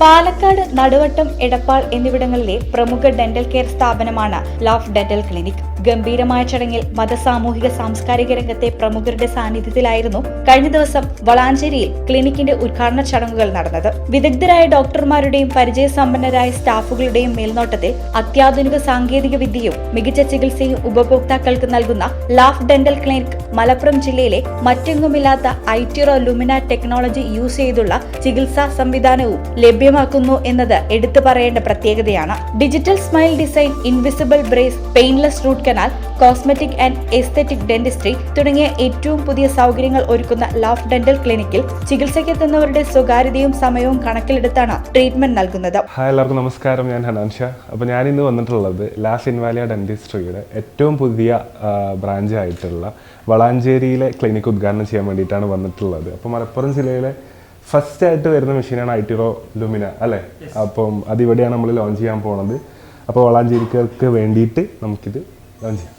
പാലക്കാട് നടുവട്ടം എടപ്പാൾ എന്നിവിടങ്ങളിലെ പ്രമുഖ dental care സ്ഥാപനമാണ് ലാഫ് ഡെന്റൽ ക്ലിനിക് ഗംഭീരമായ ചടങ്ങിൽ മതസാമൂഹിക സാംസ്കാരിക രംഗത്തെ പ്രമുഖരുടെ സാന്നിധ്യത്തിലായിരുന്നു കഴിഞ്ഞ ദിവസം വളാഞ്ചേരിയിൽ ക്ലിനിക്കിന്റെ ഉദ്ഘാടന ചടങ്ങുകൾ നടന്നത്. വിദഗ്ധരായ ഡോക്ടർമാരുടെയും പരിചയസമ്പന്നരായ സ്റ്റാഫുകളുടെയും മേൽനോട്ടത്തിൽ അത്യാധുനിക സാങ്കേതിക വിദ്യയും മികച്ച ചികിത്സയും ഉപഭോക്താക്കൾക്ക് നൽകുന്ന ലാഫ് ഡെന്റൽ ക്ലിനിക് മലപ്പുറം ജില്ലയിലെ മറ്റെങ്ങുമില്ലാത്ത ഐറ്റിറോ ലുമിന ടെക്നോളജി യൂസ് ചെയ്തുള്ള ചികിത്സാ സംവിധാനവും ലഭ്യമാക്കുന്നു എന്നത് എടുത്തു പറയേണ്ട പ്രത്യേകതയാണ്. Digital smile design invisible brace painless root canal cosmetic and aesthetic dentistry തുടങ്ങിയ ഏറ്റവും പുതിയ സൗകര്യങ്ങൾ ഒരുക്കുന്ന ലാഫ് ഡെന്റൽ ക്ലിനിക്കിൽ ചികിത്സയ്ക്കെത്തുന്നവരുടെ സ്വകാര്യതയും സമയവും കണക്കിലെടുത്താണ് ട്രീറ്റ്മെന്റ് നൽകുന്നത്. ഹായ് എല്ലാവർക്കും നമസ്കാരം. ഞാൻ ഹനാൻഷ. അപ്പോൾ ഞാൻ ഇന്ന് വന്നിട്ടുള്ളത് ലാസ് ഇൻവാലിയ ഡെന്റിസ്ട്രിയുടെ ഏറ്റവും പുതിയ ബ്രാഞ്ച് ആയിട്ടുള്ള വളാഞ്ചേരിയിലെ ക്ലിനിക്ക് ഉദ്ഘാടനം ചെയ്യാൻ വേണ്ടിയിട്ടാണ് വന്നിട്ടുള്ളത്. അപ്പോൾ മലപ്പുറം ജില്ലയിലെ ഫസ്റ്റ് ആയിട്ട് വരുന്ന മെഷീനാണ് ഐ ടിറോ ലുമിന അല്ലേ? അപ്പം അതിവിടെയാണ് നമ്മൾ ലോഞ്ച് ചെയ്യാൻ പോണത്. അപ്പോൾ വളാഞ്ചേരിക്കാർക്ക് വേണ്ടിയിട്ട് നമുക്കിത് ലോഞ്ച് ചെയ്യാം.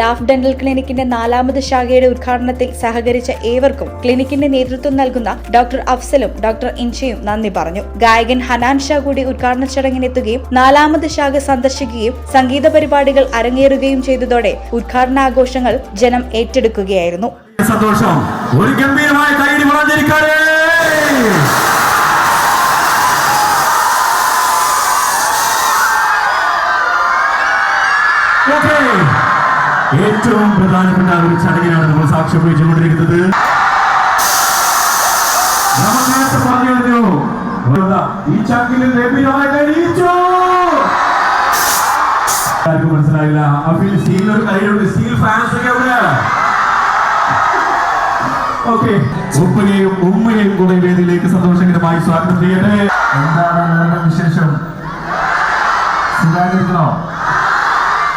ലാഫ് ഡെന്റൽ ക്ലിനിക്കിന്റെ നാലാമത് ശാഖയുടെ ഉദ്ഘാടനത്തിൽ സഹകരിച്ച ഏവർക്കും ക്ലിനിക്കിന്റെ നേതൃത്വം നൽകുന്ന ഡോക്ടർ അഫ്സലും ഡോക്ടർ ഇൻഷയും നന്ദി പറഞ്ഞു. ഗായകൻ ഹനാൻ ഷാ കൂടി ഉദ്ഘാടന ചടങ്ങിനെത്തുകയും നാലാമത് ശാഖ സന്ദർശിക്കുകയും സംഗീത പരിപാടികൾ അരങ്ങേറുകയും ചെയ്തതോടെ ഉദ്ഘാടനാഘോഷങ്ങൾ ജനം ഏറ്റെടുക്കുകയായിരുന്നു. സന്തോഷം. ഒരു ഗംഭീരമായ വളർന്നിരിക്കാതെ ഏറ്റവും പ്രധാനപ്പെട്ട ഒരു ചടങ്ങിനാണ് നമ്മൾ സാക്ഷ്യം വഹിച്ചുകൊണ്ടിരിക്കുന്നത്. നമ്മൾ ആർക്കും മനസ്സിലായില്ല. ഫാൻസ് കൂടെ വേദിയിലേക്ക് സന്തോഷകരമായി സ്വാഗതം ചെയ്യട്ടെ. എന്താണ് വിശേഷം? സുഖായിരിക്കണോ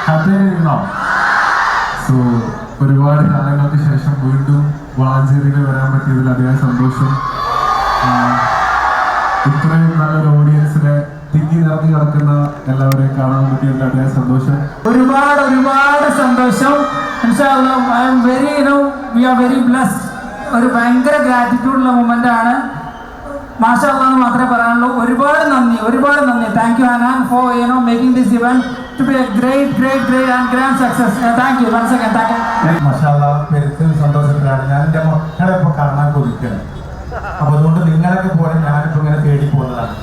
ഹാപ്പിയായിരിക്കണോ സോ ഒരുപാട് കാലങ്ങൾക്ക് ശേഷം വീണ്ടും വളാഞ്ചേരിയിൽ വരാൻ പറ്റിയതിൽ അതിയായ സന്തോഷം. ഇത്രയും നല്ലൊരു ഓഡിയൻസിനെ തിങ്ങി നിറഞ്ഞു കിടക്കുന്ന എല്ലാവരെയും കാണാൻ പറ്റിയതിൽ അതിയായ സന്തോഷം. ഒരുപാട് ഒരുപാട് സന്തോഷം. I very we are very blessed ഒരു ഭയങ്കര ഗ്രാറ്റിറ്റ്യൂഡുള്ള മൊമെന്റ് ആണ്. മാഷാ എന്ന് മാത്രമേ പറയാനുള്ളൂ. ഒരുപാട് നന്ദി ഒരുപാട് നന്ദി. Thank you Hanan for you know making this event to be great, great, great and grand success. Success thank you once again thank you മഷാല്ല പെരുത്ത് സന്തോഷത്തിലാണ്. ഞാൻ എന്റെ മക്കളെ ഇപ്പോൾ കാണാൻ കൊതിക്കുകയാണ് അപ്പൊ അതുകൊണ്ട് നിങ്ങളൊക്കെ പോലെ ഞാനിപ്പോ ഇങ്ങനെ തേടി പോകുന്നതാണ്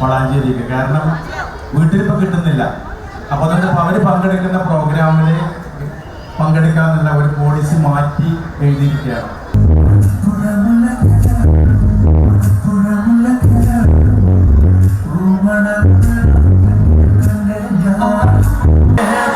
വളാഞ്ചേരിക്ക് കാരണം വീട്ടിലിപ്പോ കിട്ടുന്നില്ല. അപ്പൊ അതുകൊണ്ട് അവർ പങ്കെടുക്കുന്ന പ്രോഗ്രാമിൽ പങ്കെടുക്കാന്നുള്ള ഒരു പോളിസി മാറ്റി എഴുതിയിരിക്കുകയാണ്. Yeah.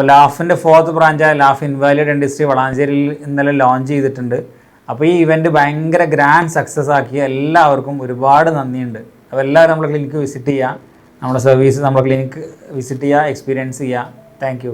അപ്പോൾ ലാഫിന്റെ ഫോർത്ത് ബ്രാഞ്ചായ ലാഫ് ഇൻവാലിഡ് ഇൻഡസ്ട്രി വളാഞ്ചേരിയിൽ ഇന്നലെ ലോഞ്ച് ചെയ്തിട്ടുണ്ട്. അപ്പോൾ ഈ ഇവന്റ് ഭയങ്കര ഗ്രാൻഡ് സക്സസ് ആക്കി എല്ലാവർക്കും ഒരുപാട് നന്ദിയുണ്ട്. അപ്പോൾ എല്ലാവരും നമ്മുടെ ക്ലിനിക്ക് വിസിറ്റ് ചെയ്യുക നമ്മുടെ സർവീസ് നമ്മുടെ ക്ലിനിക്ക് വിസിറ്റ് ചെയ്യുക എക്സ്പീരിയൻസ് ചെയ്യുക താങ്ക്